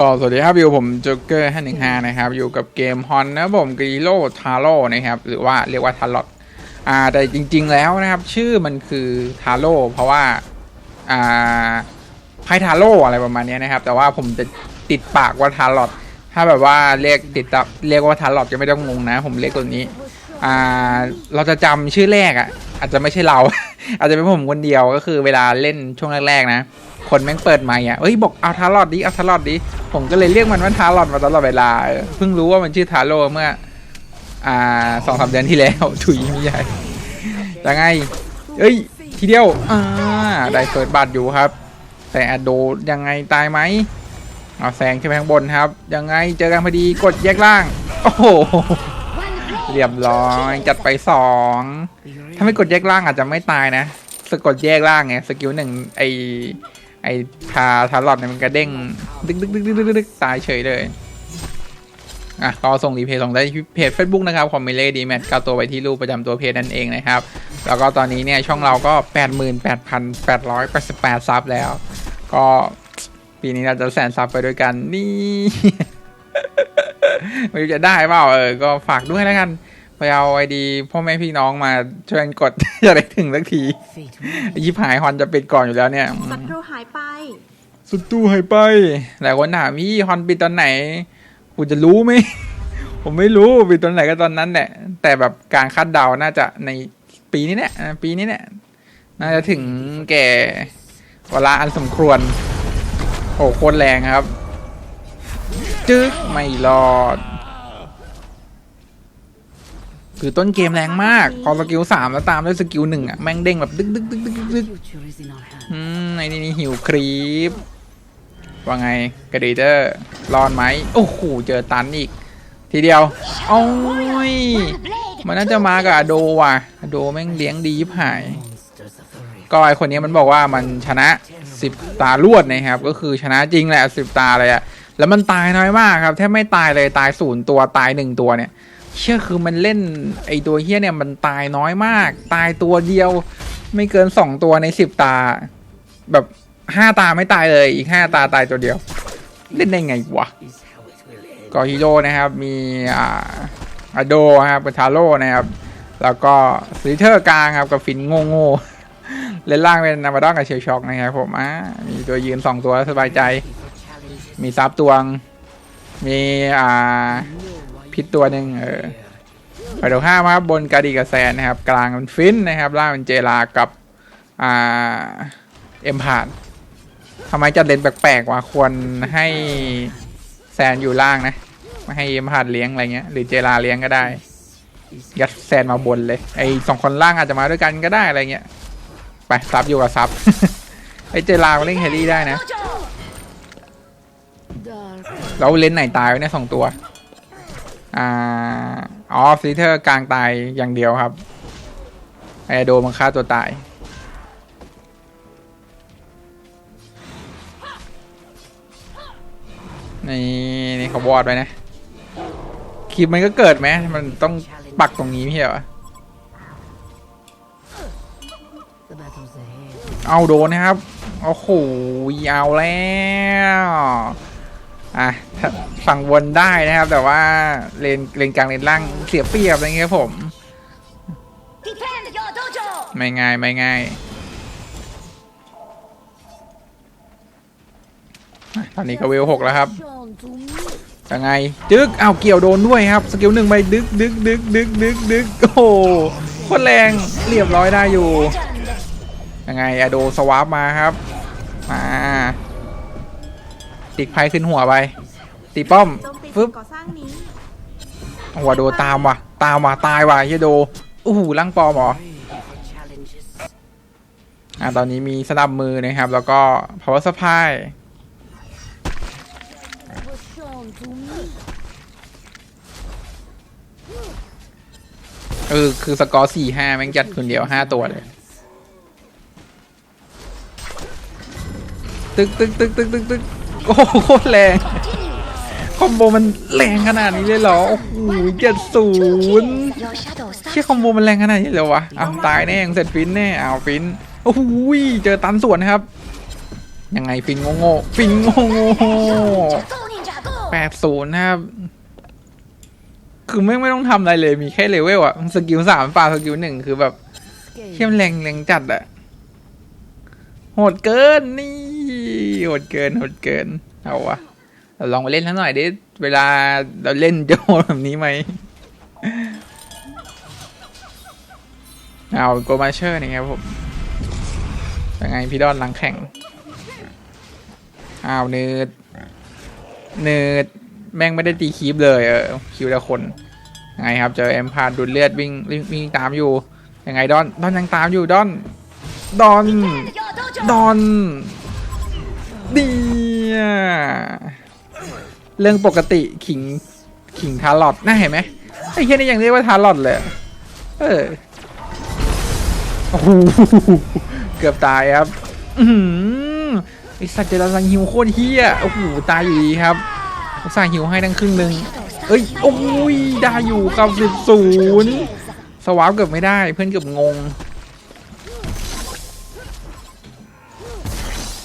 ก็สวัสดีครับอยู่ผมจ็กเกอร์ห้าหนึ่งห้านะครับ อยู่กับเกมฮอนนะผมกรีโลทาโร่นะครับ หรือว่าเรียกว่าทารอตอ่าแต่จริง ๆ แล้วนะครับ ชื่อมันคือทาโร่เพราะว่าอ่าไพ่ทาโร่อะไรประมาณนี้นะครับ แต่ว่าผมจะติดปากว่าทารอตถ้าแบบว่าเรียกติดตับเรียกว่าทารอตจะไม่ต้องงงนะ ผมเรียกตัวนี้อ่าเราจะจำชื่อแรกอะ อาจจะไม่ใช่เรา อาจจะเป็นผมคนเดียวก็คือเวลาเล่นช่วงแรกๆนะ คนแม่งเปิดไมค์อะเอ้ยบอกเอาทารอดดิเอาทารอดดิผมก็เลยเรียกมันว่าทารอดมาตลอดเวลาเพิ่งรู้ว่ามันชื่อทาโร่เมื่อ อ่าสองสามเดือนที่แล้วถุยม่ใหญ่ยังไง เอ้ย ทีเดียวอ่าได้เปิดบัตรอยู่ครับ แต่อโดยังไงตายไหมเอาแซงขึ้นไปข้างบนครับ ยังไงเจอกันพอดีกดแยกล่าง โอ้โห เรียบร้อยจัดไปสองถ้าไม่กดแยกล่างอาจจะไม่ตายนะสกดแยกล่างไงสกิลหนึ่งไอไอทาทารอดเนี่ยมันกระเด้งดึกดึกดึกดึกดึกดกตายเฉยเลยอะก็ส่งรีเพย์ส่งได้ที่เพจ Facebook นะครับคอมมิเล่ดีแมทก้าตัวไว้ที่รูปประจำตัวเพจนั่นเองนะครับ แล้วก็ตอนนี้เนี่ยช่องเราก็ 88,888 ซับแล้ว ก็ปีนี้เราจะแสนซับไปด้วยกันนี่ไม่รู้จะได้เปล่าเออ ก็ฝากด้วยแล้วกัน ไปเอาไอดีพ่อแม่พี่น้องมาช่วยกันกด จะได้ถึงสักทียิบหายฮอนจะปิดก่อนอยู่แล้วเนี่ยอืมศัตรูหายไปสุดตู้หายไปหลายคนถามพี่ฮอนปิดตอนไหนกูจะรู้ไหมผมไม่รู้ปิดตอนไหนก็ตอนนั้นแหละแต่แบบการคาดเดาน่าจะในปีนี้เนี่ยปีนี้เนี่ยน่าจะถึงแก่เวลาอันสมควรโอ้โคตรแรงครับ จึ๊กไม่รอด คือต้นเกมแรงมาก พอสกิลสามแล้วตามด้วยสกิลหนึ่งอะ แม่งเด้งแบบดึกดึกดึกดึกดึกดึกอืมไอ้นี่นี่หิวครีปว่าไงกระดีเตอร์รอดไหมโอ้โหเจอตันอีก ทีเดียวโอ้ยมันน่าจะมากับอโดว่ะอโดแม่งเลี้ยงดียิบหาย ก็ไอคนนี้มันบอกว่ามันชนะสิบตารวดนะครับ ก็คือชนะจริงแหละสิบตาเลยอะแล้วมันตายน้อยมากครับแทบไม่ตายเลยตายศูนย์ตัวตายหนึ่งตัวเนี่ย เชื่อคือมันเล่นไอตัวเฮี้ยเนี่ยมันตายน้อยมาก ตายตัวเดียวไม่เกินสองตัวในสิบตา แบบห้าตาไม่ตายเลยอีกห้าตาตายตัวเดียว เล่นได้ไงวะกอฮิโร่นะครับมีอ่าอโดนะครับป็นทาโร่นะครับ แล้วก็สลิเทอร์กลางครับกับฟินโง่โง่เล่นล่างเป็นนามาดอนกับเชลช็อกนะครับผมอ่ามีตัวยืนสองตัวสบายใจ มีซับตวง มีอ่า พิษตัวหนึ่งเออไปดูห้ามาครับบนกาดีกับแซนนะครับ กลางเป็นฟินนะครับ ล่างเป็นเจลากับอ่าเอ็มพาดทำไมจัดเลนแปลกๆวะควรให้แซนอยู่ล่างนะไม่ให้เอ็มพาดเลี้ยงอะไรเงี้ยหรือเจลาเลี้ยงก็ได้ ยัดแซนมาบนเลย ไอสองคนล่างอาจจะมาด้วยกันก็ได้อะไรเงี้ยไปซับอยู่กับซับไอเจลามาเล่นแฮร์รี่ได้นะ dark แล้วเลนส์ไหนตายวะเนี่ยสองตัว อ่าอ๋อซีเทอร์กลางตายอย่างเดียวครับไอโดมันฆ่าตัวตาย นี่นี่เขาวอดไว้นะ คลิปมันก็เกิดไหม มันต้องปักตรงนี้ไม่ใช่เหรอเอาโดนนะครับ โอ้โหเอาแล้ว อะ ฝั่งบนได้นะครับ แต่ว่าเลนเลนกลางเลนล่างเสียเปรียบอะไรเงี้ยผม ไม่ง่ายไม่ง่ายตอนนี้ก็เวลหกแล้วครับยังไงดึกเอาวเกี่ยวโดนด้วยครับ สกิลหนึ่งไปดึกดึกดึกดึกดึกดึกโอ้โหโคตรแรงเรียบร้อยได้อยู่ยังไงอะโดสวาปมาครับมาติกไพ่ขึ้นหัวไป ตีป้อมโจมตีฟึบก่อสร้างนี้หัวโดตามว่ะ ตามว่ะตายว่ะเฮียโดโอ้โหล่างปลอมเหรอ Ready for challenges. อะตอนนี้มีสนับมือนะครับ แล้วก็ power supply Was shown to me. เออคือสกอร์สี่ห้าแม่งจัดคนเดียวห้าตัวเลย ตึกตึกตึกตึกตึกตึกโอ้โหโคตรแรง คอมโบมันแรงขนาดนี้เลยเหรอ โอ้โหเจ็ดศูนย์เชี่ยคอมโบมันแรงขนาดนี้เลยวะอ้าวตายแน่ยังเสร็จฟินแน่เอาฟิน โอ้โหเจอตันส่วนครับ ยังไงฟินโง่ๆฟินโง่ๆแปดศูนย์ครับคือไม่ไม่ต้องทำอะไรเลยมีแค่เลเวลอะสกิลสามปาสกิลหนึ่งคือแบบเข้มแรงแรงจัดอะโหดเกินนี่โหดเกินโหดเกินเอาวะ ลองไปเล่นทั้งหน่อยดิ เวลาเราเล่นโหดแบบนี้ไหมเอาโกมาเชอร์นี่ครับผมยังไงพี่ดอนหลังแข่งอ้าวเนืดเนืดแม่งไม่ได้ตีคีบเลยเออคิวละคนยังไงครับเจอแอมพาดูดเลือดวิ่งวิ่งตามอยู่ยังไงดอนดอนยังตามอยู่ดอนดอนดอนดีย เรื่องปกติขิงขิงทารอดน่าเห็นไหมไอ้แค่นี้ยังเรียกว่าทารอดเลย เออโอ้โหเกือบตายครับ อือหือไอสัตว์เจรสังหิวโคตรเฮี้ยโอ้โหตายอยู่ดีครับอุตส่าห์หิวให้ทั้งครึ่งหนึ่งเอ้ยโอ้ยได้อยู่กับสิบศูนย์สวาปเกือบไม่ได้เพื่อนเกือบงง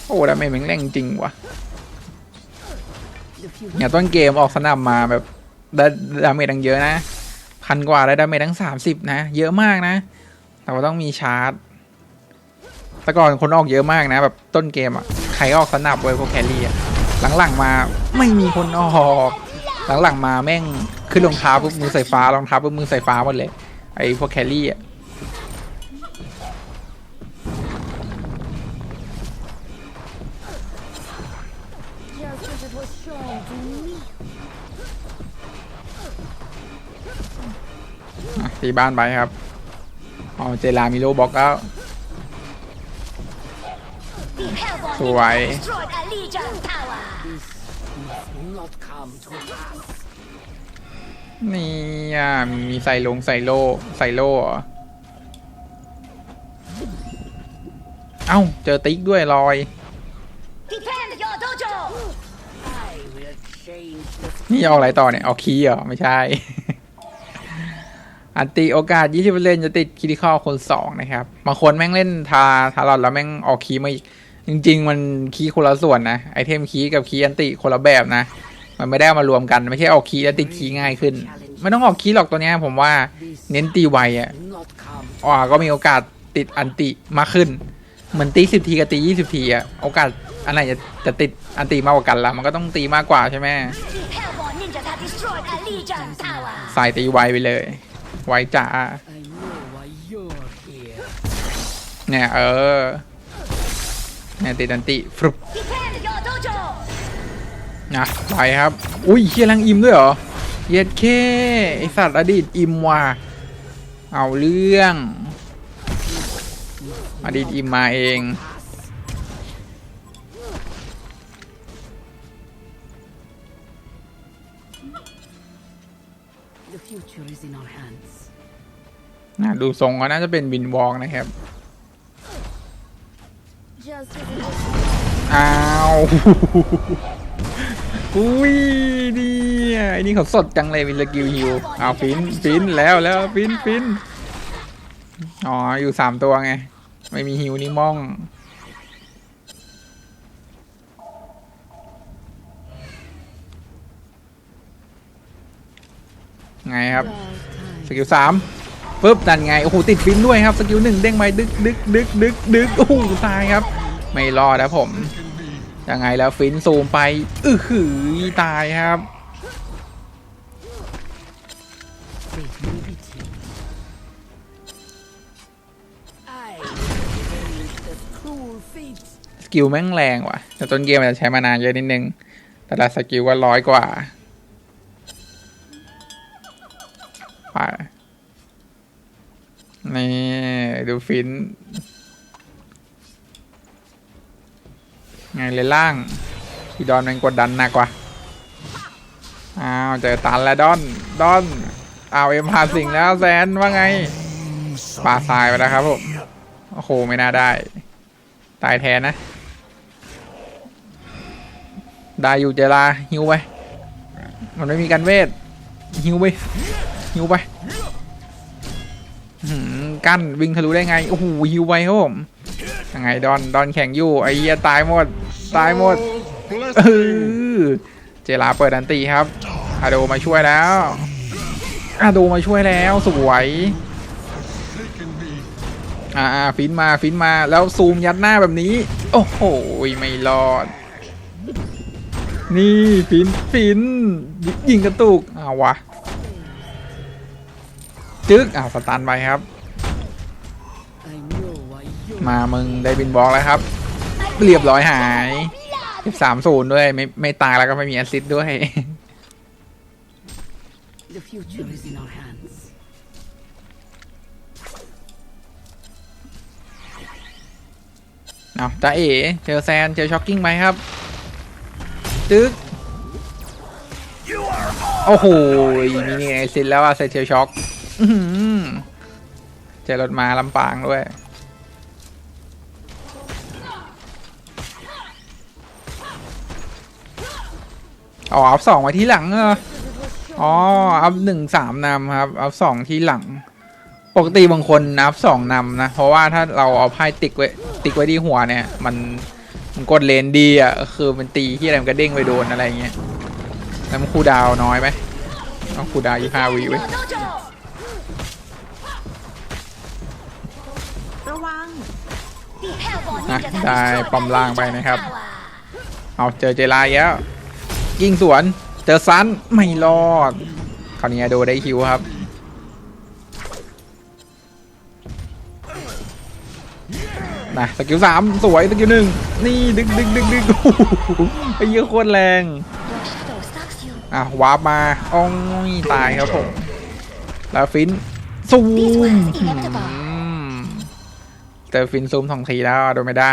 โอ้ดาเมจแม่งแรงจริงว่ะ เนี่ยต้นเกมออกสนามมาแบบได้ดาเมจดังเยอะนะพันกว่าได้ดาเมจทั้งสามสิบนะ เยอะมากนะ แต่ว่าต้องมีชาร์จแต่ก่อนคนออกเยอะมากนะ แบบต้นเกมอะใครออกสนับเว้ยพวกแครี่อะหลังๆมาไม่มีคนออกหลังๆมาแม่งขึ้นรองเท้าปุ๊บมือใส่ฟ้ารองเท้าปุ๊บมือใส่ฟ้าหมดเลยไอ้พวกแครี่อะ ตีบ้านไปครับอ๋อเจลามิโลบล็อกแล้ว The Hellborn So ninja I- destroyed a Legion tower! Not come to pass. นี่อะมีใส่ลงใส่โล่ใส่โล่เหรอ เอ้า เจอติ๊กด้วยลอยนี่เอาอะไรต่อเนี่ยเอาคีย์เหรอ ไม่ใช่ อันติโอกาส 20%จะติดคิริคอลคนสองนะครับบางคนแม่งเล่นทาทารอนแล้วแม่งออกคีย์มาอีก จริง ๆ มันคีย์คนละส่วนนะ ไอเทมคีย์กับคีย์อันติคนละแบบนะ มันไม่ได้เอามารวมกัน ไม่ใช่ออกคีย์แล้วติดคีย์ง่ายขึ้น ไม่ต้องออกคีย์หรอกตัวเนี้ยผมว่าเน้นตีไวอะ not come. อ๋อก็มีโอกาสติดอันติมากขึ้น เหมือนตีสิบทีกับตียี่สิบทีอะโอกาสอันไหนจะจะติดอันติมากกว่ากันละมันก็ต้องตีมากกว่าใช่ไหม The Hellborn ninja has destroyed a Legion tower! ใส่ตีไวไปเลย ไวจ๋าเนี่ยเออเนี่ยติดันติฟรุบ Defend your dojo! นะไปครับ อุ้ยเคียรังอิมด้วยเหรอเย็ดเคไอสัตว์อดีตอิมว่ะเอาเรื่อง อดีตอิมมาเอง ดูทรงก็น่าจะเป็นวินวองนะครับ อ้าวอุ้ยดีอะไอ้นี่เขาสดจังเลยวินสกิลฮิวอ้าวฟินฟินแล้วแล้วฟินฟินอ๋อ อยู่สามตัวไง ไม่มีฮิวนี่ม่อง ไงครับ สกิลสาม ปุ๊บนั่นไงโอ้โหติดฟินด้วยครับสกิลหนึ่งเด้งไปดึกดึกดึกดึกดึกโอ้โหตายครับ ไม่รอดนะผมยังไงแล้วฟินซูมไปอื้อหือตายครับสกิลแม่งแรงว่ะ แต่ต้นเกมมันจะใช้มานานเยอะนิดนึง แต่ละสกิลก็ร้อยกว่าไป นี่ ดูฟิน ไงเลยล่างพี่ดอนม่งกดดันหนักกว่า อ้าว เจอตันแล้วดอน ดอนอ้าวเอ็มพาสิงแล้วแซนว่าไงปาทรายไปแล้วครับผม โอ้โห ไม่น่าได้ ตายแทนนะ ได้อยู่เจลาฮิวไป มันไม่มีการเวทฮิวไปฮิวไป กั้นวิ่งทะลุได้ไง โอ้โหฮิวไปครับผมยังไงดอนดอนแข่งอยู่ไอ้เหี้ยตายหมด ตายหมดเออเจลาเปิดอันตีครับอาโดมาช่วยแล้วอาโดมาช่วยแล้วสวยอ่าอ่าฟินมาฟินมาแล้วซูมยัดหน้าแบบนี้ โอ้โหไม่รอด นี่ฟินฟินยิงกระตุกเอาวะจึ๊กอ่าสตันไปครับ มามึงได้บินบล็อกแล้วครับ เรียบร้อยหายสามศูนย์ด้วยไม่ไม่ตายแล้วก็ไม่มีแอสซิดด้วย The future is in our hands. เอาจ้าเอ๋เจอแซนเจอช็อกกิ้งไหมครับตึ๊กโอ้โหมีนี่ไอซินแล้วอะเซเชียช็อกอื้อหือเจอรถมาลำปางด้วย อ๋ออัพสองไว้ที่หลังเหรออ๋ออัพหนึ่งสามนำครับ อัพสองที่หลัง ปกติบางคนอัพสองนำนะ เพราะว่าถ้าเราเอาไพ่ติ๊กไว้ติ๊กไว้ที่หัวเนี่ย มันมันกดเลนดีอะคือมันตีที่อะไรมันก็เด้งไปโดนอะไรอย่างเงี้ยแล้วมันคูลดาวน์น้อยไหมต้องคูลดาวยี่ห้าวิเว้ย Dojo! ระวัง The Hellborn นะ ninjas have ได้ destroyed ปอม a ล่างไป Legion นะครับ tower. เอาเจอเจไลแล้ว ยิงสวน เจอซันไม่รอด คราวนี้โดได้คิวครับ นะสกิลสามสวยสกิลหนึ่งนี่ดึกดึกดึกดึกโอ้โหไอ้เหี้ยอะโคตรแรง Your shadow stalks you. อะวาร์ปมาอ้องตายครับผมแล้วฟินซูม This was อื inevitable. มเจอฟินซูมสองทีแล้วโดนไม่ได้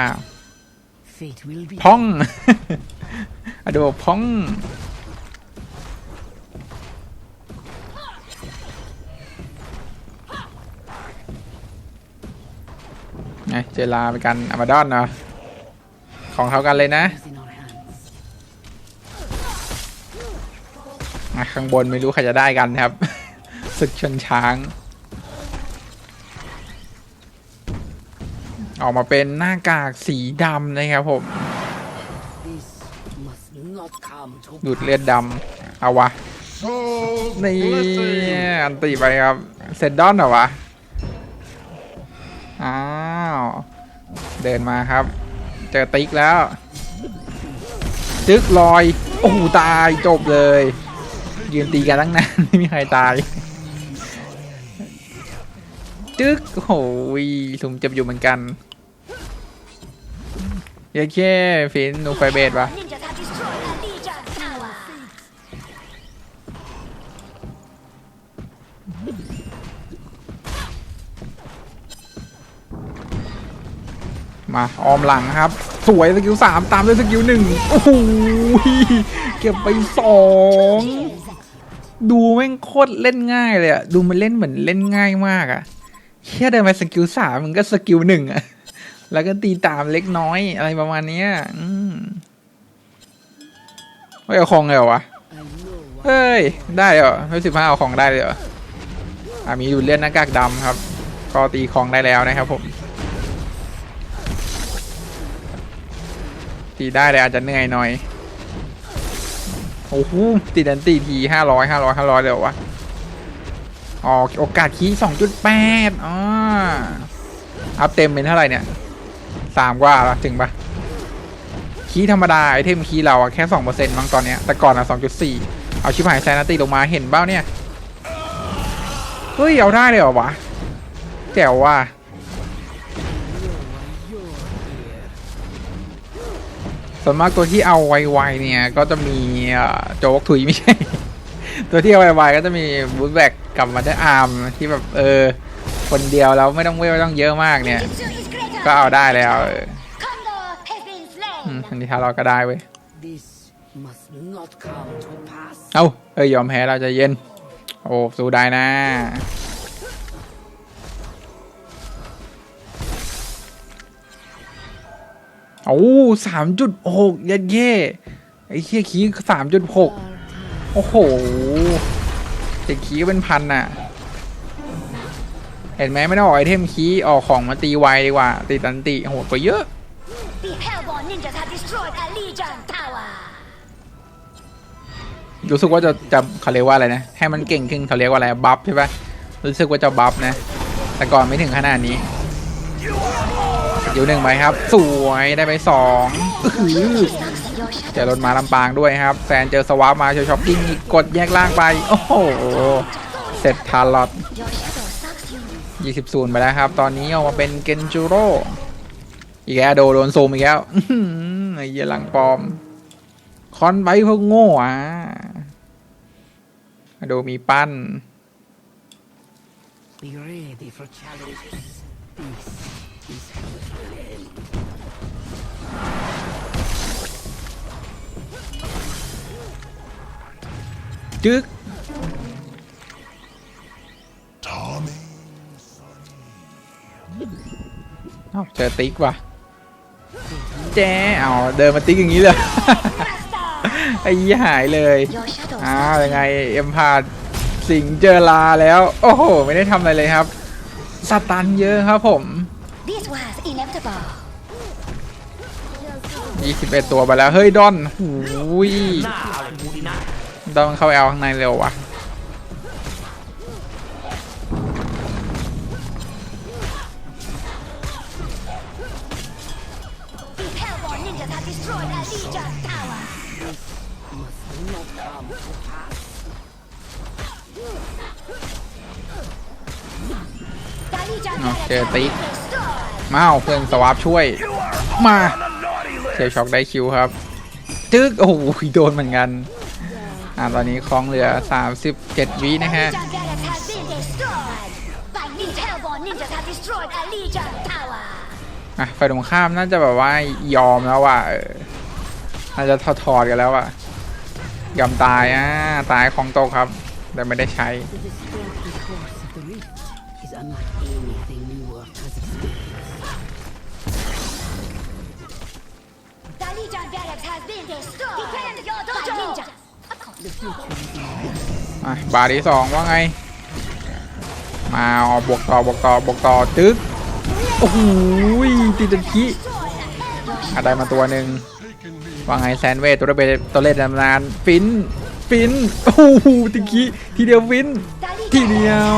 Fate will be พ้อง ดูพ้องไงเจลาเป็นกันอามาดอนเนาะของเท่ากันเลยนะ is in our hands. อะข้างบนไม่รู้ใครจะได้กันครับศึกชนช้าง ออกมาเป็นหน้ากากสีดำนะครับผม ดูดเลือดดำเอาวะ นี่อันตีไปครับ เซดดอนเหรอวะ อ้าว เดินมาครับ เจอติ๊กแล้วจึ๊กลอย โอ้โห ตายจบเลย ยืนตีกันตั้งนาน ไม่มีใครตายจึ๊กโอ้โหสุมเจ็บอยู่เหมือนกันเย้แค่ฟินนูไฟเบสปะ มาออมหลังครับ สวยสกิลสามตามด้วยสกิลหนึ่งโอ้โหเก็บไปสองดูแม่งโคตรเล่นง่ายเลยอะดูมันเล่นเหมือนเล่นง่ายมากอะแค่เดินไปสกิลสามมันก็สกิลหนึ่งอะแล้วก็ตีตามเล็กน้อยอะไรประมาณนี้อืมไม่เอาของเลยเหรอวะเฮ้ย ได้เหรอไม่สิบห้าเอาของได้เลยเหรออ่ามีดูเลือดหน้ากากดำครับ ก็ตีของได้แล้วนะครับผม ตีได้เลยอาจจะเหนื่อยหน่อย โอ้โหติดดันตีทีห้าร้อยห้าร้อยห้าร้อยเดี๋ยววะอ๋อโอกาสคีสองจุดแปดอ๋ออัพเต็มเป็นเท่าไหร่เนี่ยสามกว่าละถึงปะคีธรรมดาไอเทมคีเราอะแค่สองเปอร์เซ็นต์มั้งตอนเนี้ยแต่ก่อนอะสองจุดสี่เอาชิบหายแซนตีลงมาเห็นเบ้าเนี่ย เฮ้ย เอาได้เลยเหรอวะแจ๋วว่ะ ส่วนมากตัวที่เอาไวๆเนี่ยก็จะมีเอ่อโจ๊กถุยไม่ใช่ ตัวที่เอาไวๆก็จะมีบูทแบกกับมาเดอร์อาร์มที่แบบเออ คนเดียวแล้วไม่ต้องเวลไม่ต้องเยอะมากเนี่ย Jutsu is greater. ก็เอาได้แล้วเออ Condor has been อืม slain. อันนี้ถ้าเราก็ได้เว้ย this must not come to pass. เอ้าเอ้ยยอมแพ้เราใจะเย็น โอ้สู้ได้นะ โอ้สามจุดหกยัดเย่ไอ้เคียคีสามจุดหก Our time โอ้โหติดคีก็เป็นพันน่ะ เห็นไหมไม่ต้องออกไอเทมคีออกของมาตีไวดีกว่า ตีตันติโหดกว่าเยอะ The Hellborn ninjas have destroyed a Legion tower. รู้สึกว่าจะจะเขาเรียกว่าอะไรนะ ให้มันเก่งขึ้นเขาเรียกว่าอะไรบัฟใช่ปะรู้สึกว่าจะบัฟนะ แต่ก่อนไม่ถึงขนาดนี้ อยู่หนึ่งไปครับ สวยได้ไปสองอื้อหือ Your shadow เจอรถมาลำปางด้วยครับ แซนเจอสวาปมาเจอช็อปปิ้งอีกกดแยกล่างไป โอ้โห เสร็จทาร์ลอต Your shadow sucks you. 20ศูนย์ไปแล้วครับ ตอนนี้ออกมาเป็นเกนจูโร่อีกแล้วโดนโดนซูมอีกแล้วอื้อหือไอ้เหี้ยหลังปลอม คอนไบพวกโง่อะดูมีปั้น จึ๊กเอ้าเจอติ๊กว่ะแจ้เอาเดินมาติ๊กอย่างนี้เลยไอ้ยี่หายเลย Your shadow อ้าว sucks ยังไงเอ็มพาดสิงเจอลาแล้ว โอ้โห ไม่ได้ทำอะไรเลยครับสตันเยอะครับผม This was inevitable. 21 ตัวไปแล้ว เฮ้ย ดอนหูย โดนเข้าแอลข้างในเร็ววะโอเคติ๊กมาเอาเพื่อนสวาปช่วย มาเทช็อกได้คิวครับ ตึ๊กโอ้โหโดนเหมือนกัน อ่าตอนนี้คลองเหลือ 37 วินะฮะ อะฝ่ายตรงข้ามน่าจะแบบว่ายอมแล้วว่ะเออน่าจะถอดถอดกันแล้วว่ะ ยอมตายอะ ตายของโตกครับ แต่ไม่ได้ใช้ อะบาทที่สองว่าไง มาอบวกต่อบวกต่อบวกต่อจึ๊กโอ้โหติดตะกี้ Destroyed a Hellborn อะได้มาตัวหนึ่งว่าไงแซนเวทตัวเบตัวเล่นนานฟินฟินโอ้โหตะกี้ทีเดียวฟินทีเดียว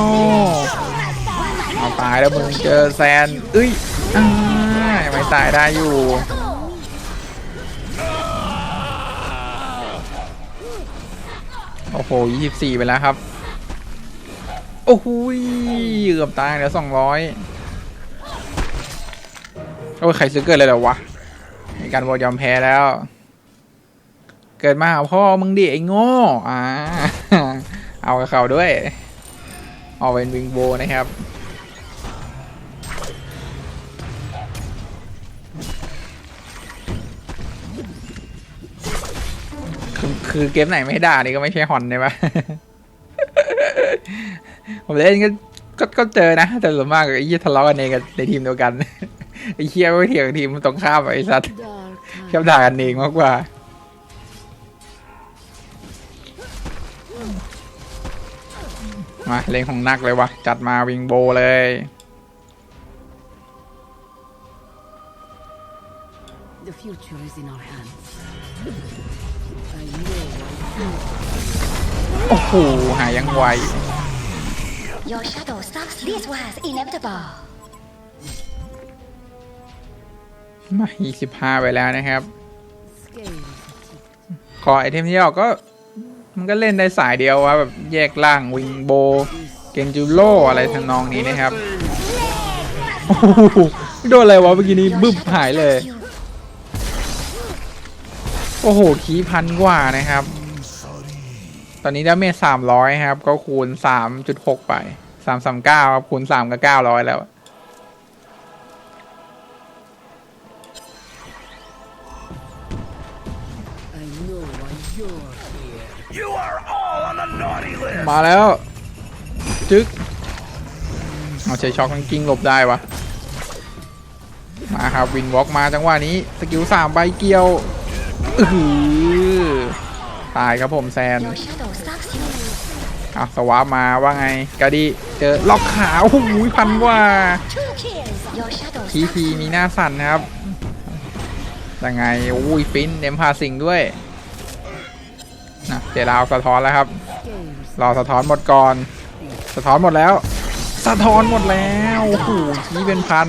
เอาตายแล้วมึงเจอแซนเอ้ยอ่าไม่ตายได้อยู่ โอ้โหยี่สิบสี่ไปแล้วครับ โอ้โหยเกือบตายแล้วสองร้อยโอ้ยใครซื้อเกิดเลยเหรอวะการบอยอมแพ้แล้ว เกิดมาหาพ่อมึงดิไอ้โง่อ่าเอากับเขาด้วย เอาเป็นวิงโบนะครับ คือคือเกมไหนไม่ด่านี่ก็ไม่ใช่ฮอนใช่ปะผมเล่นก็ก็ก็เจอนะ แต่ส่วนมากไอ้ยี่ทะเลาะกันเองกันในทีมเดียวกันไอ้เคียไม่เถียงกับทีมตรงข้ามไอ้สัตว์ Dark ชอบด่ากันเองมากกว่ามาเล่นของนักเลยวะจัดมาวิงโบเลย โอ้โห หายังไว Your shadow sucks. This was inevitable. มา25ไปแล้วนะครับ scales ขอไอเทมที่ออกก็ มันก็เล่นได้สายเดียวว่าแบบแยกล่างวิงโบ เกนจูโลอะไรทำนองนี้นะครับ โอ้โหโดนอะไรวะเมื่อกี้นี้ บึ้บหายเลย You โอ้โหคีพันกว่านะครับ ตอนนี้ดาเมจสามร้อยครับ ก็คูณสามจุดหกไปสามสามเก้าครับ คูณสามก็เก้าร้อยแล้ว มาแล้ว จึ๊ก เอาใช้ช็อคกิ้งหลบได้วะ มาครับ วินวอล์กมาจังหวะนี้ สกิลสามใบเกี่ยว อือ ตายครับผมแซน Your shadow sucks you. อะสวาปมาว่าไงกะดีเจอล็อกขาโอ้โหพันกว่า Two kills. Your shadow ที sucks พี you. มีหน้าสั่นนะครับยังไงอุ้ยฟินเดมพาสิงด้วยนะเจราวสะท้อนแล้วครับ Games รอสะท้อนหมดก่อน สะท้อนหมดแล้ว สะท้อนหมดแล้วโอ้โหคีย์เป็นพัน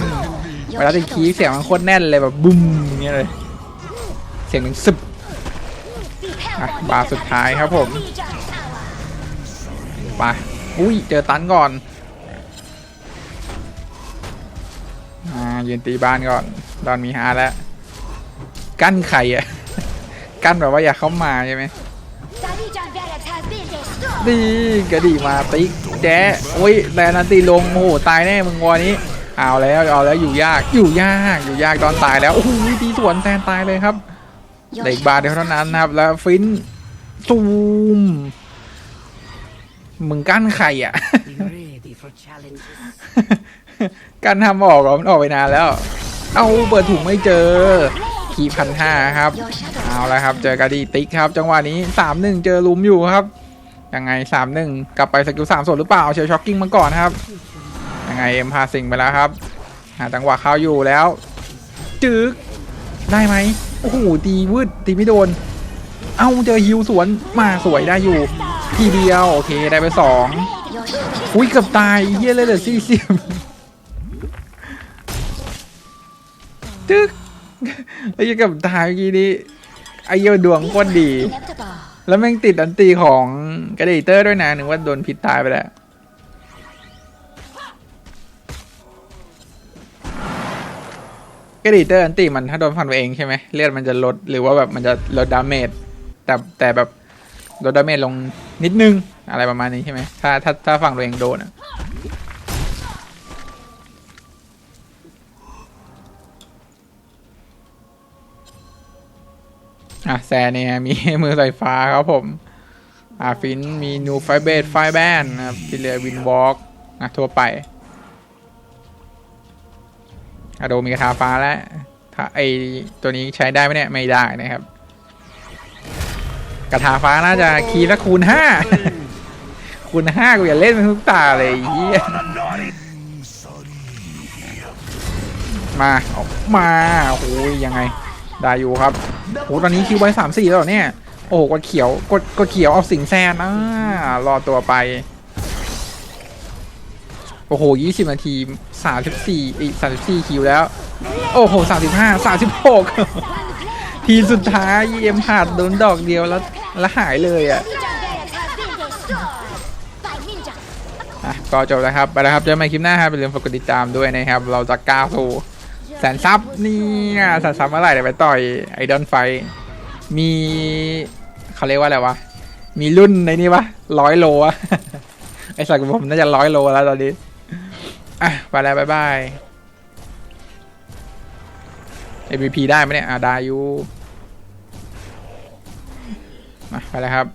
เวลาติดคีย์เสียงมันโคตรแน่นเลยแบบบุ้มอย่างเงี้ยเลย เสียงหนึ่งซึบ อ่บาร์สุดท้ายครับผมไปอุ้ยเจอตันก่อนอ่ายืนตีบ้านก่อนดอนมีฮาแล้ว กั้นไข่อะกั้นแบบว่าอยากเข้ามาใช่ไหมดีกรดีมาติ๊กแจ๊อุ้ยแดนันตีลงโอ้โหตายแน่มึงวันนี้เอาแล้วเอาแล้วอยู่ยากอยู่ยากอยู่ยากตอนตายแล้วโอ้ยดีสวนแทนตายเลยครับ เหล็กบาทเดียวเท่านั้นนะครับ แล้วฟินซูมมึงกั้นไข่อะ be ready for challenges. การทำออกเหรอมันออกไปนานแล้ว เอาเปิดถุงไม่เจอ ขีพันห้าครับ your shadow เอาละครับ เจอกระดีติ๊กครับ จังหวะนี้สามหนึ่งเจอลุมอยู่ครับ ยังไงสามหนึ่งกลับไปสกิลสามส่วนหรือเปล่า เชลช็อกกิ้งมาก่อนครับ ยังไงเอ็มพาสิงไปแล้วครับหาจังหวะเข้าอยู่แล้ว จึกได้ไหม โอ้โหตีวืดตีไม่โดน เอาเจอฮิวสวนมาสวยได้อยู่ ทีเดียว โอเคได้ไปสองอุ้ยเกือบตายเฮียเลยเหลือสี่สิบจึ๊กไอ้เหี้ยเกือบตายเมื่อกี้นี้ไอ้เหี้ยดวงโคตรดี แล้วแม่งติดอันตีของกระเดเตอร์ด้วยนะนึกว่าโดนพิษตายไปแล้ว กระเดเตอร์อันตีมันถ้าโดนฟันตัวเองใช่ไหมเลือดมันจะลดหรือว่าแบบมันจะลดดาเมจแต่แต่แบบลดดาเมจลงนิดนึงอะไรประมาณนี้ใช่ไหมถ้าถ้าถ้าฝั่งตัวเองโดนอะอะแซนเนี่ยมีมือไฟฟ้าครับผม อ่าฟินมีนูไฟเบสไฟแบนนะครับที่เหลือวินวอล์กนะทั่วไป อะโดมีกระทาฟ้าแล้ว ถ้าไอตัวนี้ใช้ได้ไหมเนี่ย ไม่ได้นะครับกระทาฟ้าน่าจะคีละคูณห้าคูณห้ากูอย่าเล่นมันทุกตาเลยเฮียมาออกมาโอ้ยยังไงได้อยู่ครับโอ้ตอนนี้คิวไว้สามสี่แล้วเนี่ย โอ้โหกดเขียวกดกดเขียวเอาสิงแซนอ่ารอตัวไป โอ้โหยี่สิบนาที 34อีก34 คิวแล้ว โอ้โห 35 36 ทีสุดท้ายเอ็มขาดโดนดอกเดียวแล้วแล้วหายเลยอะก็จบแล้วครับไปแล้วครับเจอกันใหม่คลิปหน้าครับอย่าลืมฝากกดติดตามด้วยนะครับ เราจะก้าวสู่แสนซับนี่แสนซับเมื่อไหร่เดี๋ยวไปต่อยไอดอนไฟ มีเขาเรียกว่าอะไรวะ มีรุ่นในนี้วะร้อยโลอะไอสัตว์ผมน่าจะร้อยโลแล้วตอนนี้ อะไปแล้วบายบาย MVP ได้ไหมเนี่ยอะได้อยู่มาไปแล้วครับ